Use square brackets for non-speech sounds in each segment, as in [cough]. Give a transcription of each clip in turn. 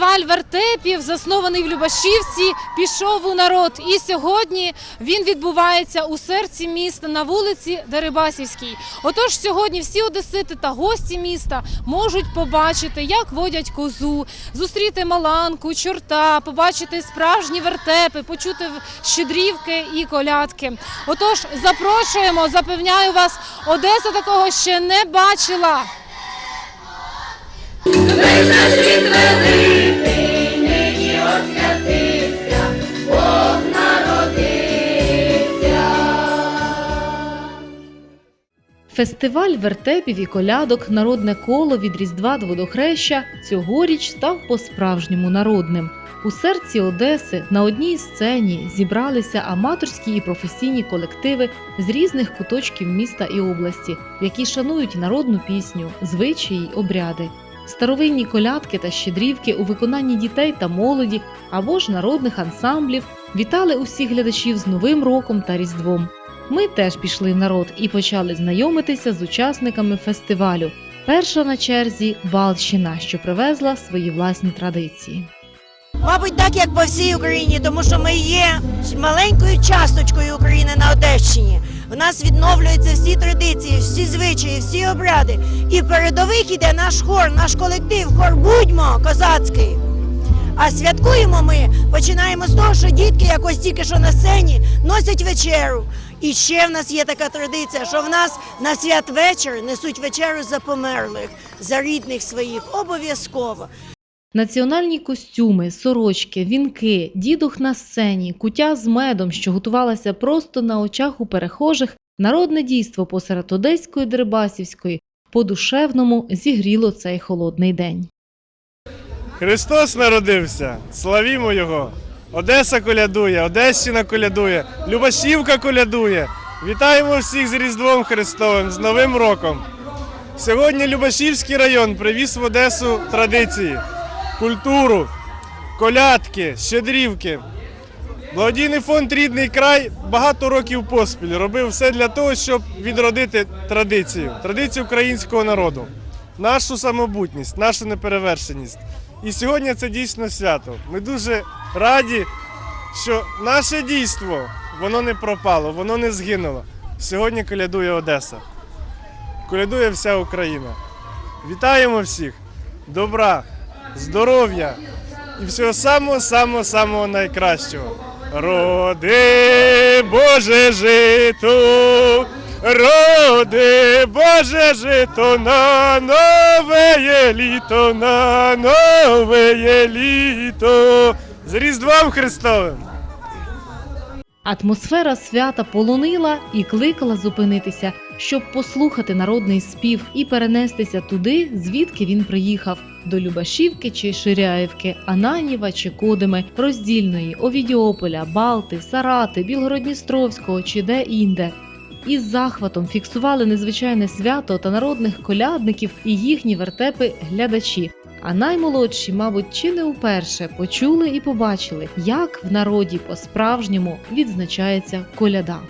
Фестиваль вертепів, заснований в Любашівці, пішов у народ. І сьогодні він відбувається у серці міста на вулиці Дерибасівській. Отож, сьогодні всі одесити та гості міста можуть побачити, як водять козу, зустріти маланку, чорта, побачити справжні вертепи, почути щедрівки і колядки. Отож, запрошуємо, запевняю вас, Одеса такого ще не бачила. Фестиваль вертепів і колядок Народне коло від Різдва до водохреща цьогоріч став по-справжньому народним. У серці Одеси на одній сцені зібралися аматорські і професійні колективи з різних куточків міста і області, які шанують народну пісню, звичаї й обряди. Старовинні колядки та щедрівки у виконанні дітей та молоді або ж народних ансамблів вітали усіх глядачів з Новим роком та Різдвом. Ми теж пішли народ і почали знайомитися з учасниками фестивалю. Перша на черзі Балщина, що привезла свої власні традиції. Мабуть, так як по всій Україні, тому що ми є маленькою часточкою України на Одещині. У нас відновлюються всі традиції, всі звичаї, всі обряди. І передових іде наш хор, наш колектив, хор будьмо козацький. А святкуємо ми починаємо з того, що дітки, якось тільки що на сцені, носять вечеру. І ще в нас є така традиція, що в нас на святвечір несуть вечерю за померлих, за рідних своїх. Обов'язково. Національні костюми, сорочки, вінки, дідух на сцені, кутя з медом, що готувалася просто на очах у перехожих, народне дійство посеред Одеської Дерибасівської по-душевному зігріло цей холодний день. Христос народився, славімо Його! Одеса колядує, Одещина колядує, Любашівка колядує. Вітаємо всіх з Різдвом Христовим, з Новим роком. Сьогодні Любашівський район привіз в Одесу традиції, культуру, колядки, щедрівки. Благодійний фонд Рідний край багато років поспіль робив все для того, щоб відродити традицію, традицію українського народу, нашу самобутність, нашу неперевершеність. І сьогодні це дійсно свято. Ми дуже раді, що наше дійство воно не пропало, воно не згинуло. Сьогодні колядує Одеса. Колядує вся Україна. Вітаємо всіх! Добра, здоров'я і всього самого самого самого найкращого. Роди Боже жито, роди Боже жито на нове літо, на нове літо. З Різдвом Христовим! Атмосфера свята полонила і кликала зупинитися, щоб послухати народний спів і перенестися туди, звідки він приїхав до Любашівки чи Ширяївки, Ананіва чи Кодими, Роздільної, Овідіополя, Балти, Сарати, Білгородністровського чи де інде. Із захватом фіксували незвичайне свято та народних колядників і їхні вертепи глядачі. А наймолодші, мабуть, чи не вперше почули і побачили, як в народі по-справжньому відзначається коляда.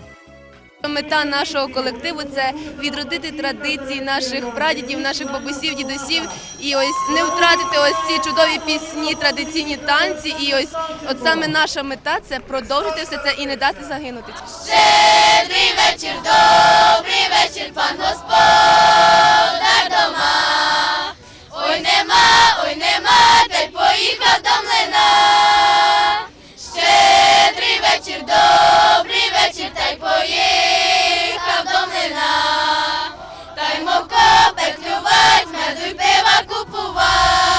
Мета нашого колективу це відродити традиції наших прадідів, наших бабусів, дідусів, і ось не втратити ось ці чудові пісні, традиційні танці. І ось от саме наша мета це продовжити все це і не дати загинути. Щедрий вечір, добрий вечір, пан господар дома. Ой нема, ой нема, та й поїхав до копе меду й пива купувать.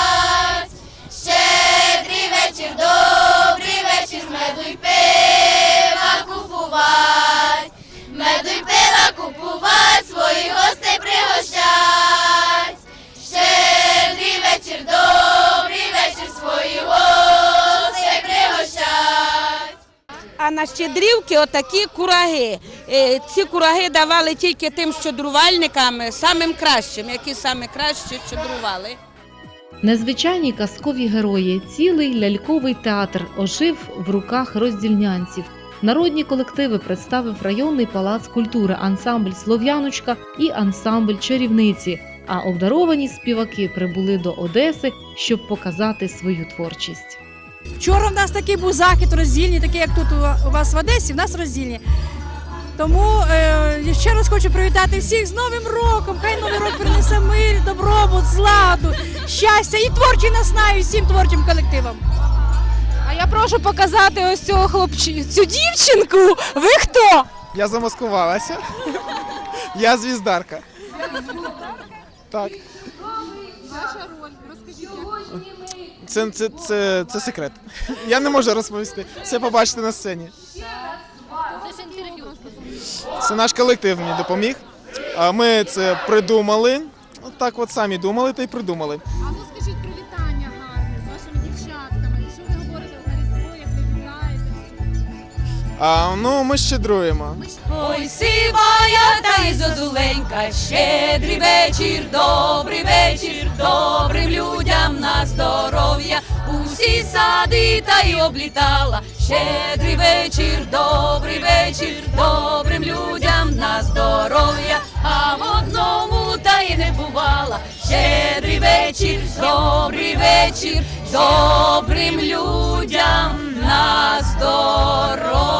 А на щедрівки отакі кураги. Е, Ці кураги давали тільки тим щедрувальникам, самим кращим, які саме краще щедрували. Незвичайні казкові герої, цілий ляльковий театр ожив в руках роздільнянців. Народні колективи представив районний палац культури, ансамбль Слов'яночка і ансамбль чарівниці. А обдаровані співаки прибули до Одеси, щоб показати свою творчість. Вчора в нас такий був захід роздільний, такий як тут у- вас в Одесі, в нас роздільні. Тому е, ще раз хочу привітати всіх з Новим роком. Хай Новий рок принесе мир, добробут, зладу, щастя і творчі наснаї всім творчим колективам. А я прошу показати ось цього хлопчі... цю дівчинку. Ви хто? Я замаскувалася. Я звіздарка. Так. Ваша роль. Розкажіть, Це, це, це, це секрет. Я не можу розповісти. Все побачите на сцені. Це наш колектив мені допоміг. Ми це придумали. От так от самі думали та й придумали. А, ну, ми щедруємо. Ой, сивая та й зозуленька, щедрий вечір, добрий вечір, добрим людям на здоров'я. Усі сади та й облітала. Щедрий вечір, добрий вечір, добрим людям на здоров'я. А в одному та й не бувала. Щедрий вечір, добрий вечір, добрим людям на здоров'я.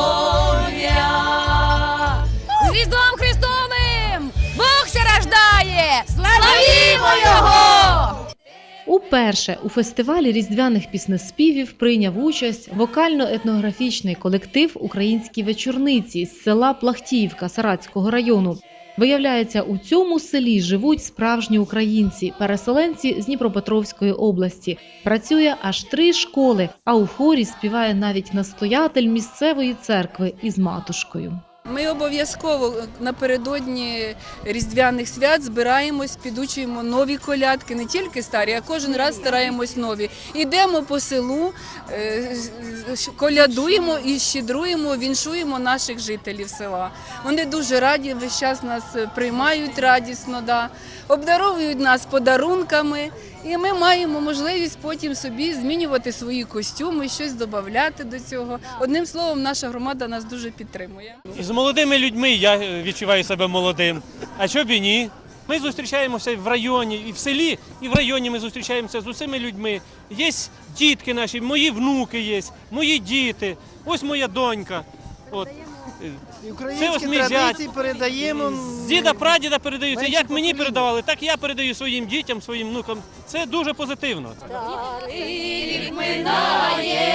З Різдвом Христовим! Бог ся рождає! Славімо Його! Уперше у фестивалі різдвяних піснеспівів прийняв участь вокально-етнографічний колектив Українські вечорниці з села Плахтіївка Саратського району. Виявляється, у цьому селі живуть справжні українці, переселенці з Дніпропетровської області. Працює аж три школи, а у хорі співає навіть настоятель місцевої церкви із матушкою. Ми обов'язково напередодні різдвяних свят збираємось, підучуємо нові колядки, не тільки старі, а кожен раз стараємось нові. Ідемо по селу, е, колядуємо і щедруємо, віншуємо наших жителів села. Вони дуже раді, весь час нас приймають радісно, да, обдаровують нас подарунками. І ми маємо можливість потім собі змінювати свої костюми, щось додати до цього. Одним словом, наша громада нас дуже підтримує. З молодими людьми я е, відчуваю себе молодим. А що б і ні? Ми зустрічаємося в районі, і в селі, і в районі ми зустрічаємося з усіма людьми. Є дітки наші, мої внуки є, мої діти, ось моя донька. От. Це ось Українські мій традиції передаємо. З діда прадіда передаються. Як мені передавали, так я передаю своїм дітям, своїм внукам. Це дуже позитивно. Рік минає,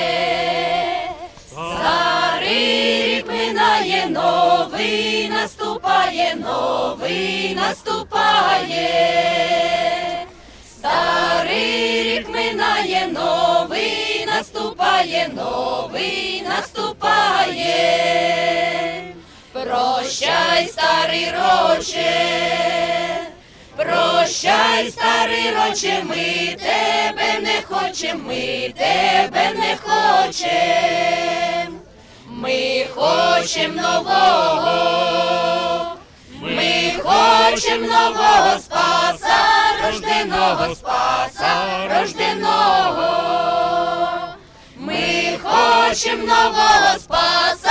старий рік минає, новий наступає, новий наступає. Старий рік минає, новий наступає, новий наступає. Прощай, старий роче. Прощай, старий роче, ми тебе не хочем, ми тебе не хочем. Ми хочем нового, хочем нового спаса, рожденого спаса, рожденого. Ми хочем нового спаса,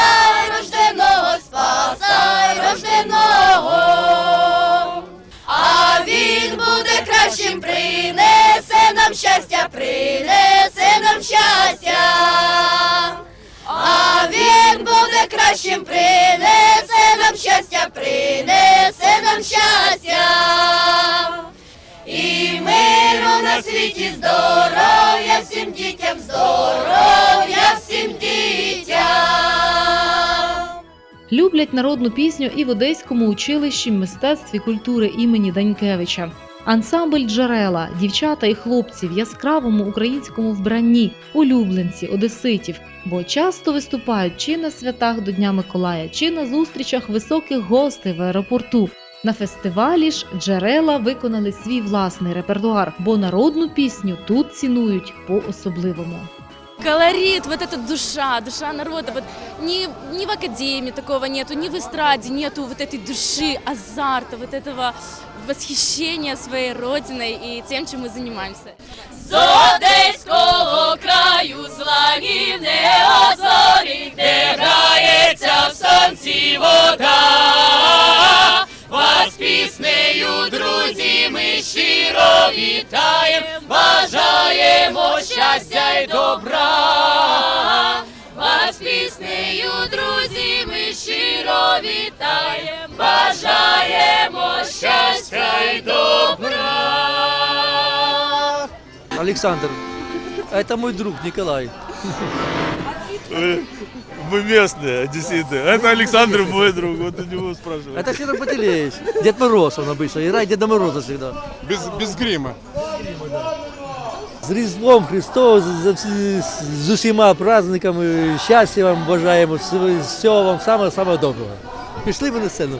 рожденого спаса, рожденого. А він буде кращим, принесе нам щастя, принесе нам щастя. А він буде кращим, принесе нам щастя, принесе нам щастя. І миру на світі здоров'я всім дітям, здоров'я всім дітям. Люблять народну пісню і в Одеському училищі мистецтв і культури імені Данькевича. Ансамбль джерела, дівчата і хлопці в яскравому українському вбранні, улюбленці, одеситів, бо часто виступають чи на святах до Дня Миколая, чи на зустрічах високих гостей в аеропорту. На фестивалі ж джерела виконали свій власний репертуар, бо народну пісню тут цінують по-особливому. колорит, вот эта душа, душа народа. Вот ни, ни в академии такого нету, ни в эстраде нету вот этой души, азарта, вот этого восхищения своей родиной и тем, чем мы занимаемся. З одеського краю зланівне озорі, де грається в сонці вода. Вас піснею, друзі, ми щиро щиро вітаєм, бажаємо щастя й добра. Вас піснею, друзі, ми щиро вітаєм, бажаємо Александр, это мой друг Николай. Вы местные, одесситы. Это Александр мой друг, вот у него спрашивают. Это Федор Пателеевич. Дед Мороз он обычно, играет Деда Мороза всегда. Без, без грима. З Різдвом Христовим, з, з, з усіма праздниками, щастя вам бажаємо, всього- всього вам самого-самого доброго. Пішли ми на сцену.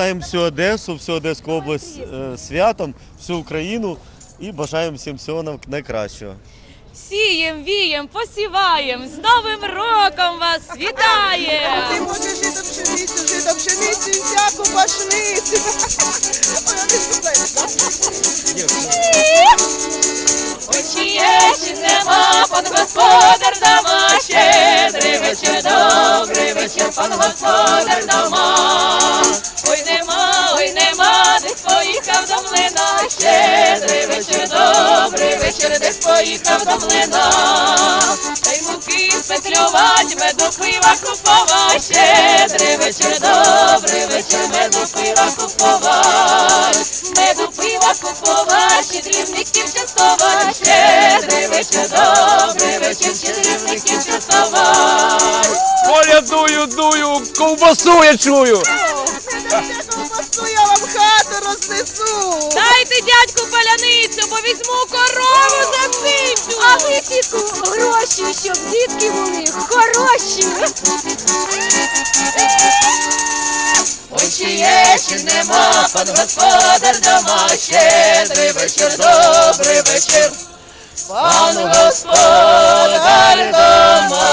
Вітаємо всю Одесу, всю Одеську область е, святом, всю Україну і бажаємо всім всього нам найкращого. Сієм, вієм, посіваєм, з Новим роком вас вітаєм! Ти можеш жити пшеницю, жити пшеницю, всяку пашницю. Ой, а чи є, нема, пан господар дома, щедрий вечір, добрий вечір, пан господар дома. Ой, нема, ой, нема, десь поїхав до млина, щедрий вечір, добрий вечір, десь поїхав до млина. Та й муки спетлювать, меду пива купова, щедрий вечір, добрий вечір, меду пива купова. Меду пива купова, щедрівників частова, щедрий вечір, добрий вечір, щедрівників частова. Коля дую, дую, ковбасу я чую. ковбасу, я вам хату рознесу. Дайте дядьку паляницю, бо візьму пан господар дома, щедрий вечір, добрий вечір. Пан господар дома.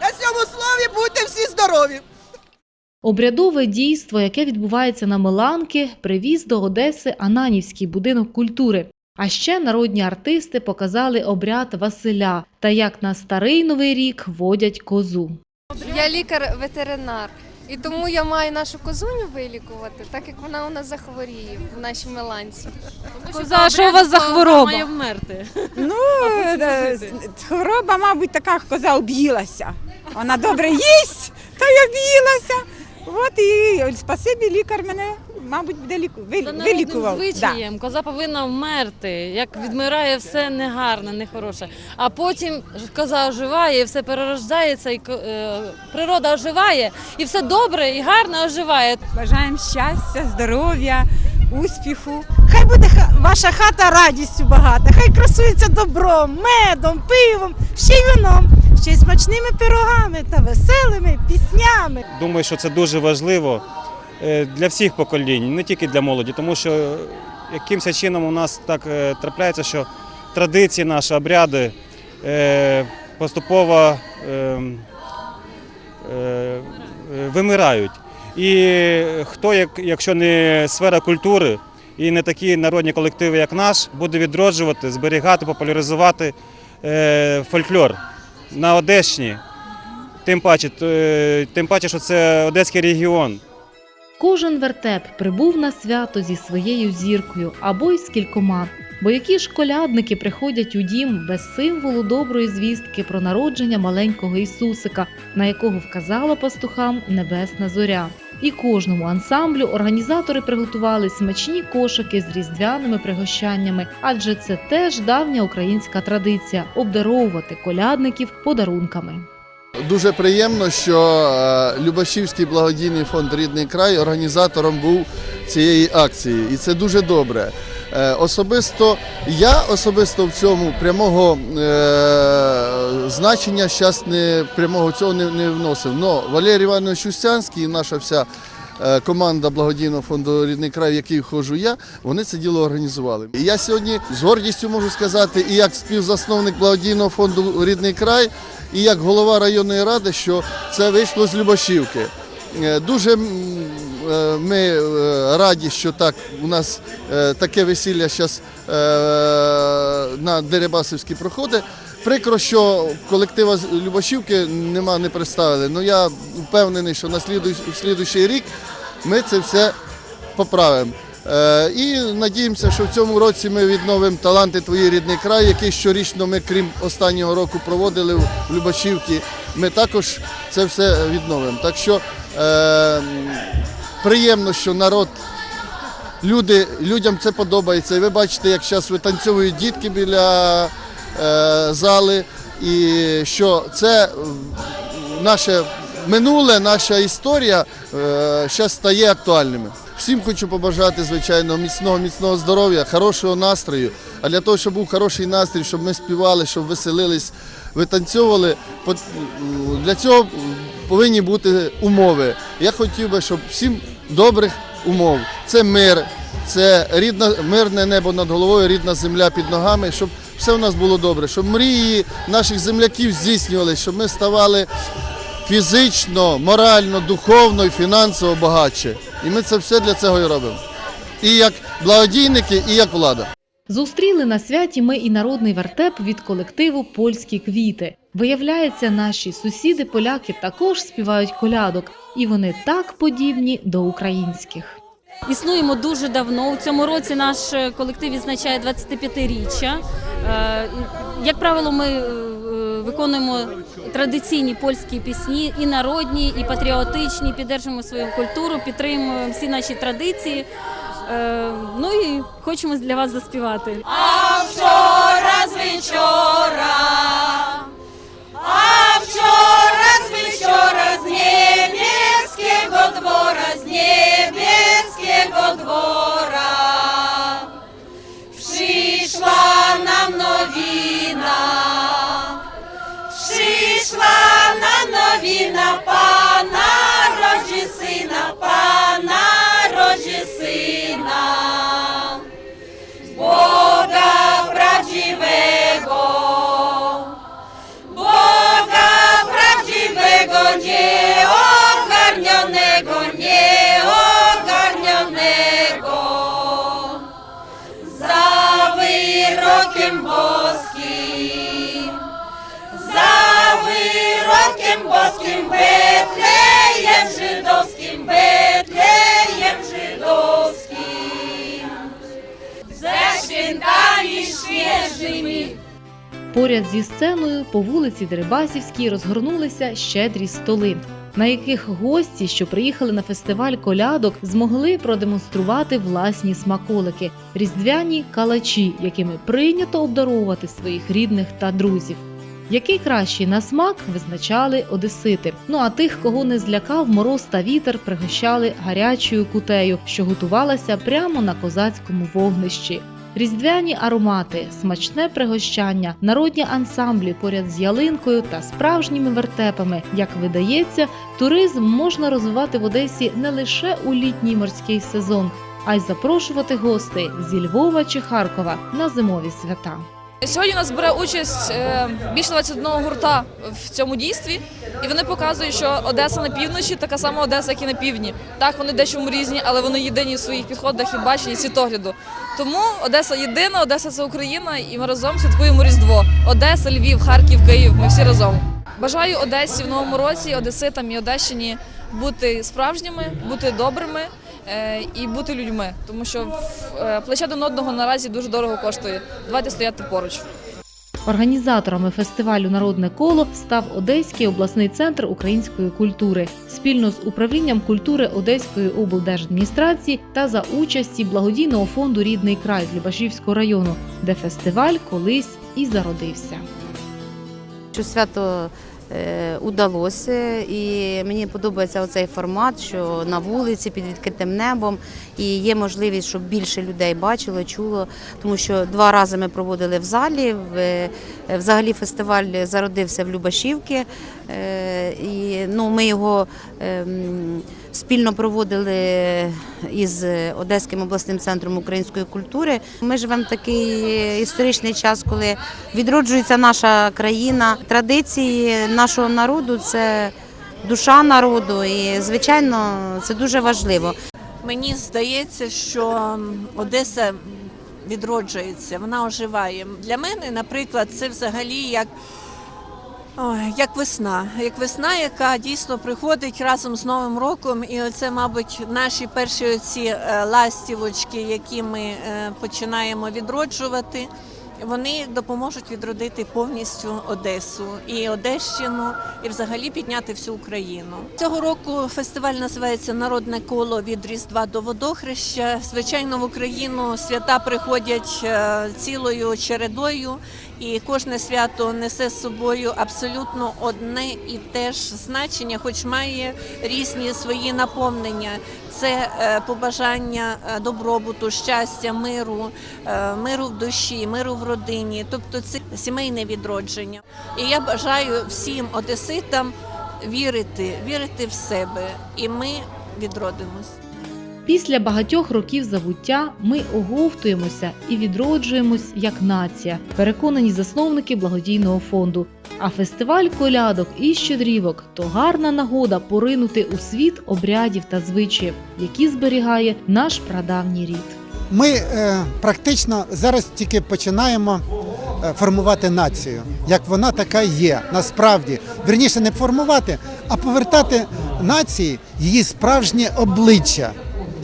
На цьому слові будьте всі здорові. Обрядове дійство, яке відбувається на Миланки, привіз до Одеси Ананівський будинок культури. А ще народні артисти показали обряд Василя та як на старий новий рік водять козу. Я лікар-ветеринар, і тому я маю нашу козуню вилікувати, так як вона у нас захворіє в нашій Меланці. Коза, що у вас за хвороба? Має вмерти. Ну, [laughs] е, хвороба, мабуть, така коза об'їлася. Вона добре їсть, та й об'їлася. От і спасибі лікар мене, мабуть, буде ліку... За народним вилікував. Да. звичаєм коза повинна вмерти. Як відмирає все негарне, нехороше. А потім ж коза оживає, і все перерождається, і ко- е, природа оживає, і все добре і гарно оживає. Бажаємо щастя, здоров'я, успіху. Хай буде ха- ваша хата радістю багата, хай красується добром, медом, пивом, ще й вином, ще й смачними пирогами та веселими піснями. Думаю, що це дуже важливо для всіх поколінь, не тільки для молоді, тому що якимось чином у нас так е, трапляється, що традиції наші, обряди е, поступово е, е, вимирають. І хто, якщо не сфера культури і не такі народні колективи, як наш, буде відроджувати, зберігати, популяризувати е, фольклор на Одещині. Тим паче, е, тим паче, що це Одеський регіон. Кожен вертеп прибув на свято зі своєю зіркою або й з кількома. Бо які ж колядники приходять у дім без символу доброї звістки про народження маленького Ісусика, на якого вказала пастухам небесна зоря. І кожному ансамблю організатори приготували смачні кошики з різдвяними пригощаннями, адже це теж давня українська традиція обдаровувати колядників подарунками. Дуже приємно, що е, Любашівський благодійний фонд Рідний край організатором був цієї акції, і це дуже добре. Е, Особисто я особисто в цьому прямого е, значення зараз не прямого цього не, не вносив. Но Валерій Іванович Устянський і наша вся команда благодійного фонду Рідний край, в який входжу я, вони це діло організували. І я сьогодні з гордістю можу сказати, і як співзасновник благодійного фонду Рідний край, і як голова районної ради, що це вийшло з Любашівки. Е, Дуже е, ми е, раді, що так у нас е, таке весілля зараз на Дерибасівській проходить. Прикро, що колектива з Любашівки нема не представили. Ну я впевнений, що на слідуючий рік ми це все поправимо. Е, І надіємося, що в цьому році ми відновимо таланти Твої рідний край, який щорічно ми, крім останнього року, проводили в Любашівці. Ми також це все відновимо. Так що е, приємно, що народ, люди, людям це подобається. І ви бачите, як зараз витанцьовують дітки біля зали, і що це наше минуле, наша історія зараз стає актуальними. Всім хочу побажати, звичайно, міцного, міцного здоров'я, хорошого настрою. А для того, щоб був хороший настрій, щоб ми співали, щоб веселились, витанцьовували, для цього повинні бути умови. Я хотів би, щоб всім добрих умов. Це мир, це рідна, мирне небо над головою, рідна земля під ногами, щоб все у нас було добре, щоб мрії наших земляків здійснювалися, щоб ми ставали фізично, морально, духовно і фінансово багатше. І ми це все для цього і робимо. І як благодійники, і як влада. Зустріли на святі ми і народний вертеп від колективу Польські квіти. Виявляється, наші сусіди поляки також співають колядок, і вони так подібні до українських. Існуємо дуже давно. У цьому році наш е, колектив відзначає 25-річчя. Е, Як правило, ми е, виконуємо традиційні польські пісні, і народні, і патріотичні, підтримуємо свою культуру, підтримуємо всі наші традиції. Ну і хочемо для вас заспівати. А вчора з nowina, Pana rodzi syna, Pana rodzi syna. Boga prawdziwego, Boga prawdziwego, nieogarnionego, nieogarnionego. Za wyrokiem boskim, wyrokiem boskim, Betlejem żydowskim, Betlejem żydowskim. Ze świętami świeżymi. Поряд зі сценою по вулиці Дерибасівській розгорнулися щедрі столи, на яких гості, що приїхали на фестиваль колядок, змогли продемонструвати власні смаколики різдвяні калачі, якими прийнято обдаровувати своїх рідних та друзів. Який кращий на смак визначали одесити. Ну а тих, кого не злякав мороз та вітер, пригощали гарячою кутею, що готувалася прямо на козацькому вогнищі. Різдвяні аромати, смачне пригощання, народні ансамблі поряд з ялинкою та справжніми вертепами. Як видається, туризм можна розвивати в Одесі не лише у літній морський сезон, а й запрошувати гостей зі Львова чи Харкова на зимові свята. Сьогодні у нас бере участь е, більше 21 гурта в цьому дійстві, і вони показують, що Одеса на півночі така сама Одеса, як і на півдні. Так, вони дещо різні, але вони єдині в своїх підходах і баченні, і світогляду. Тому Одеса єдина, Одеса це Україна, і ми разом святкуємо Різдво. Одеса, Львів, Харків, Київ. Ми всі разом. Бажаю Одесі в новому році, Одеситам і Одещині бути справжніми, бути добрими і бути людьми, тому що е, плече один одного наразі дуже дорого коштує. Давайте стояти поруч. Організаторами фестивалю Народне коло став Одеський обласний центр української культури спільно з управлінням культури Одеської облдержадміністрації та за участі благодійного фонду Рідний край з Любашівського району, де фестиваль колись і зародився. що свято е, удалося, і мені подобається оцей формат, що на вулиці під відкритим небом, і є можливість, щоб більше людей бачило, чуло. Тому що два рази ми проводили в залі. Е, взагалі фестиваль зародився в Любашівці, е, і ну, ми його ем, спільно проводили із Одеським обласним центром української культури. Ми живемо в такий історичний час, коли відроджується наша країна. Традиції нашого народу це душа народу, і звичайно це дуже важливо. Мені здається, що Одеса відроджується, вона оживає. Для мене, наприклад, це взагалі як, ой, як весна. Як весна, яка дійсно приходить разом з Новим роком. І це, мабуть, наші перші оці е, ластівочки, які ми е, починаємо відроджувати. Вони допоможуть відродити повністю Одесу і Одещину, і взагалі підняти всю Україну. Цього року фестиваль називається Народне коло від Різдва до Водохреща. Звичайно, в Україну свята приходять е, цілою чередою, і кожне свято несе з собою абсолютно одне і те ж значення, хоч має різні свої наповнення. Це е, побажання е, добробуту, щастя, миру, е, миру в душі, миру в родині, тобто це сімейне відродження. І я бажаю всім одеситам вірити, вірити в себе, і ми відродимось. Після багатьох років забуття ми оговтуємося і відроджуємось як нація, переконані засновники благодійного фонду. А фестиваль колядок і щедрівок то гарна нагода поринути у світ обрядів та звичаїв, які зберігає наш прадавній рід. Ми е, практично зараз тільки починаємо е, формувати націю, як вона така є. Насправді, верніше не формувати, а повертати нації її справжнє обличчя,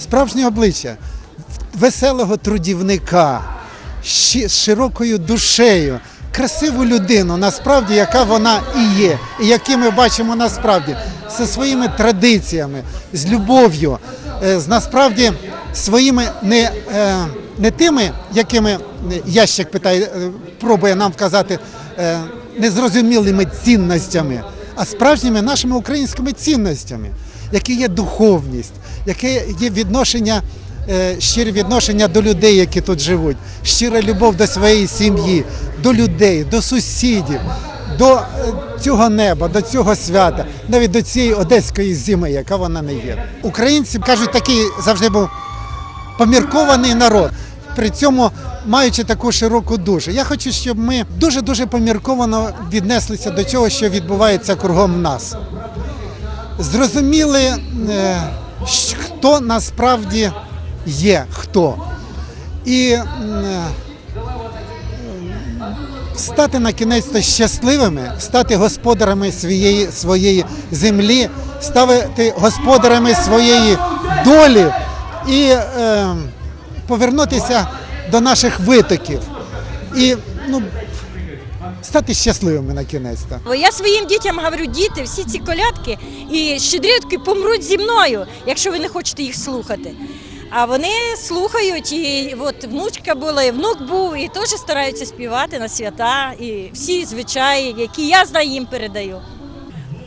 справжнє обличчя веселого трудівника з широкою душею. Красиву людину, насправді, яка вона і є, і які ми бачимо насправді зі своїми традиціями, з любов'ю, е, з насправді своїми не, е, не тими, якими е, ящик питає, пробує нам вказати незрозумілими цінностями, а справжніми нашими українськими цінностями, які є духовність, яке є відношення. е, Щире відношення до людей, які тут живуть, щира любов до своєї сім'ї, до людей, до сусідів, до е, цього неба, до цього свята, навіть до цієї одеської зими, яка вона не є. Українці кажуть, такий завжди був поміркований народ. При цьому маючи таку широку душу. Я хочу, щоб ми дуже дуже помірковано віднеслися до цього, що відбувається кругом нас. Зрозуміли, е, хто насправді є хто. І е, стати на кінець щасливими, стати господарями своєї, своєї землі, стати господарями своєї долі і е, повернутися до наших витоків. І ну, стати щасливими на кінець. Бо Я своїм дітям говорю, діти, всі ці колядки і щедрівки помруть зі мною, якщо ви не хочете їх слухати. А вони слухають, і от внучка була, і внук був, і теж стараються співати на свята, і всі звичаї, які я знаю, їм передаю.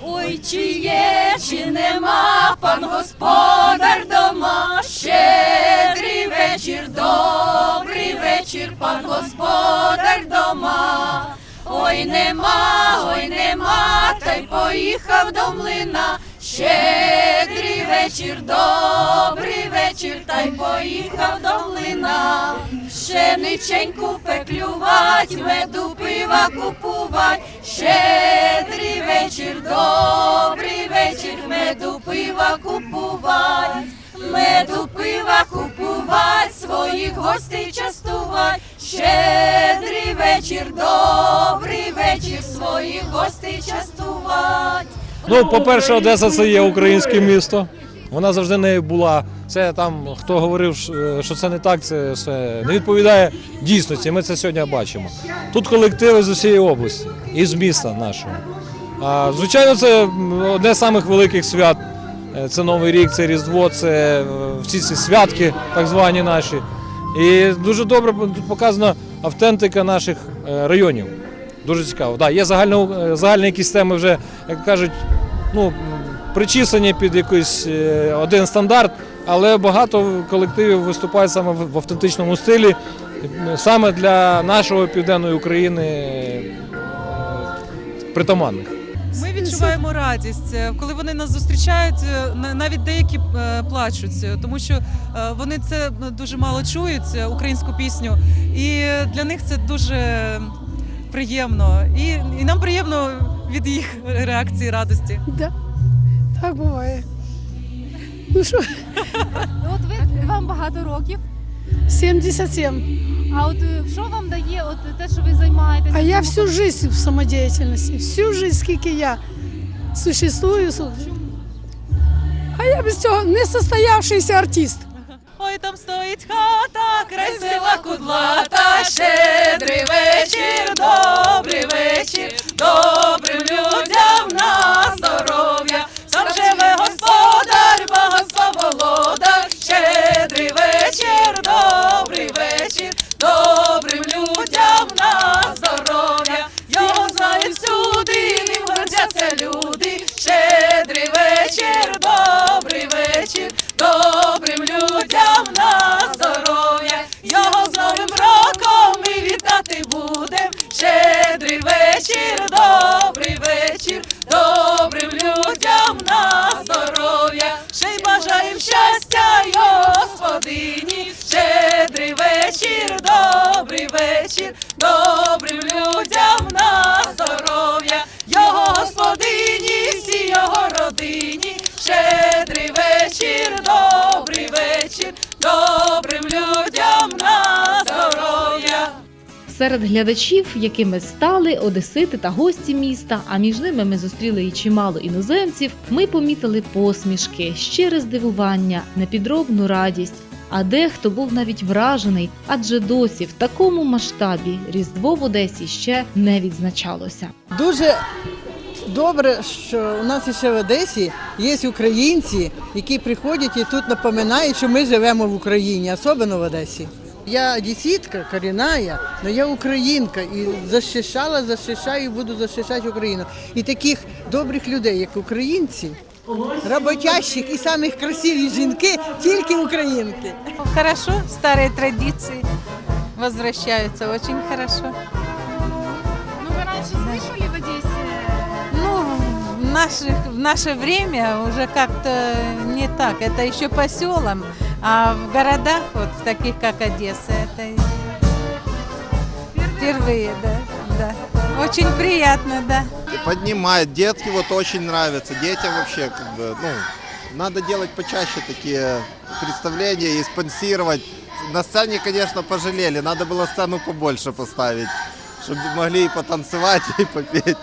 Ой, чи є, чи нема, пан господар дома, щедрий вечір, добрий вечір, пан господар дома. Ой, нема, ой, нема, та й поїхав до млина. Щедрий вечір, добрий вечір, та й поїхав до млина. Пшениченьку пеклювать, меду пива купувать. Щедрий вечір, добрий вечір, меду пива купувать. Меду пива купувать, своїх гостей частувать. Щедрий вечір, добрий вечір, своїх гостей частувать. Ну, по-перше, Одеса це є українське місто. Вона завжди нею була. Це там, хто говорив, що- що це не так, це все не відповідає дійсності. Ми це сьогодні бачимо. Тут колективи з усієї області і з міста нашого. А, звичайно, це одне з самих великих свят. Е, Це Новий рік, це Різдво, це е, всі ці святки, так звані наші. І дуже добре тут показана автентика наших е, районів. Дуже цікаво. Да, є загально, е, загальні якісь теми вже, як кажуть, ну, причислені під якийсь е, один стандарт, але багато колективів виступають саме в автентичному стилі, саме для нашої південної України притаманних. Ми відчуваємо радість, е, коли вони нас зустрічають, е, навіть деякі е, плачуть, тому що вони це ну, дуже мало чують, українську пісню, і для них це дуже приємно. І, і нам приємно від їх реакції радості. Да. Так буває. Ну що? От ви вам багато років. 77. А от що вам дає от те, що ви займаєтеся? А я всю жизнь в самодеятельности. Всю жизнь, скільки я существую. су- А я без цього не состоявшийся артист. Ой, там стоїть хата, красива кудлата, щедрий вечір, добрий вечір, добрим людям на здоров'я, сам живе господар, багатство володар, щедрий вечір, добрий вечір, добрим людям на здоров'я, його знають всюди, ним гордяться люди, щедрий вечір, добрий вечір, добрим людям на здоров'я, його з новим роком ми вітати будем. Щедрий вечір, добрий вечір, добрим людям на здоров'я, Серед глядачів, якими стали одесити та гості міста, а між ними ми зустріли і чимало іноземців, ми помітили посмішки, щире здивування, непідробну радість. А дехто був навіть вражений, адже досі в такому масштабі Різдво в Одесі ще не відзначалося. Дуже добре, що у нас ще в Одесі є українці, які приходять і тут напоминають, що ми живемо в Україні, особливо в Одесі. Я одеситка, корінная, але я українка і захищала, захищаю і буду захищати Україну. І таких добрих людей, як українці, роботящих і самих красиві жінки, тільки українки. Хорошо, старые традиции возвращаются, очень хорошо. Ну ви раніше слышали в Одесі? Ну, в наше, в наше время уже как-то не так. Это еще по селам, А в городах, вот в таких как Одесса, это впервые, да, да. Очень приятно, да. поднимает. Детки вот очень нравятся. Детям вообще как бы, ну, надо делать почаще такие представления и спонсировать. На сцене, конечно, пожалели. Надо было сцену побольше поставить, чтобы могли и потанцевать, и попеть.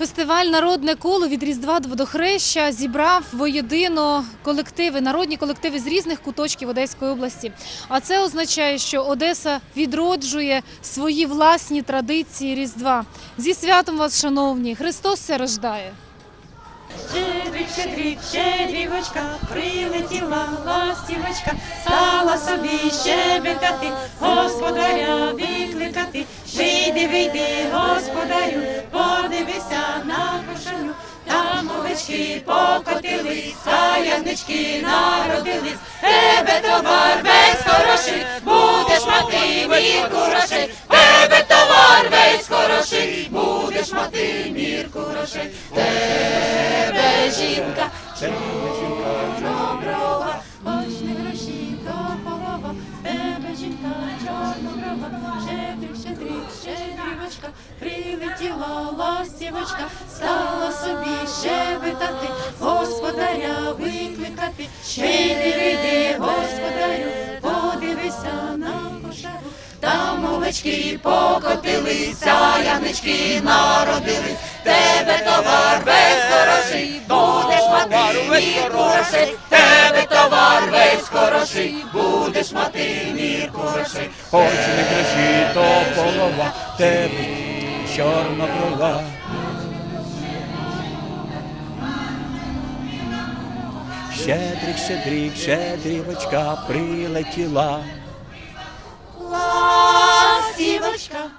Фестиваль Народне коло від Різдва до водохреща зібрав воєдино колективи, народні колективи з різних куточків Одеської області. А це означає, що Одеса відроджує свої власні традиції Різдва. Зі святом вас, шановні! Христос все рождає! Щедрик, щедрик, щедрівочка, прилетіла ластівочка, стала собі щебетати, господаря викликати. Вийди, вийди, господарю, подивися на кошеню. Там овечки покотились, а ягнички народились. Тебе товар весь хороший, будеш мати мірку грошей. Тебе товар весь хороший, будеш мати мірку грошей. Тебе жінка, чорноброва, очні гроші до полова. Тебе жінка, чорноброва, щедрик, щедрик, щедрівочка, прилетіла ластівочка, стала собі щебетати, господаря викликати. Вийди, вийди, Овечки покотилися, янички народились. Тебе товар весь хороший, будеш мати мірку грошей. Тебе товар весь хороший, будеш мати мірку грошей. Хоч не кричи, то полова, тебе чорна крова. Щедрик, щедрик, щедрівочка прилетіла. Ластівочка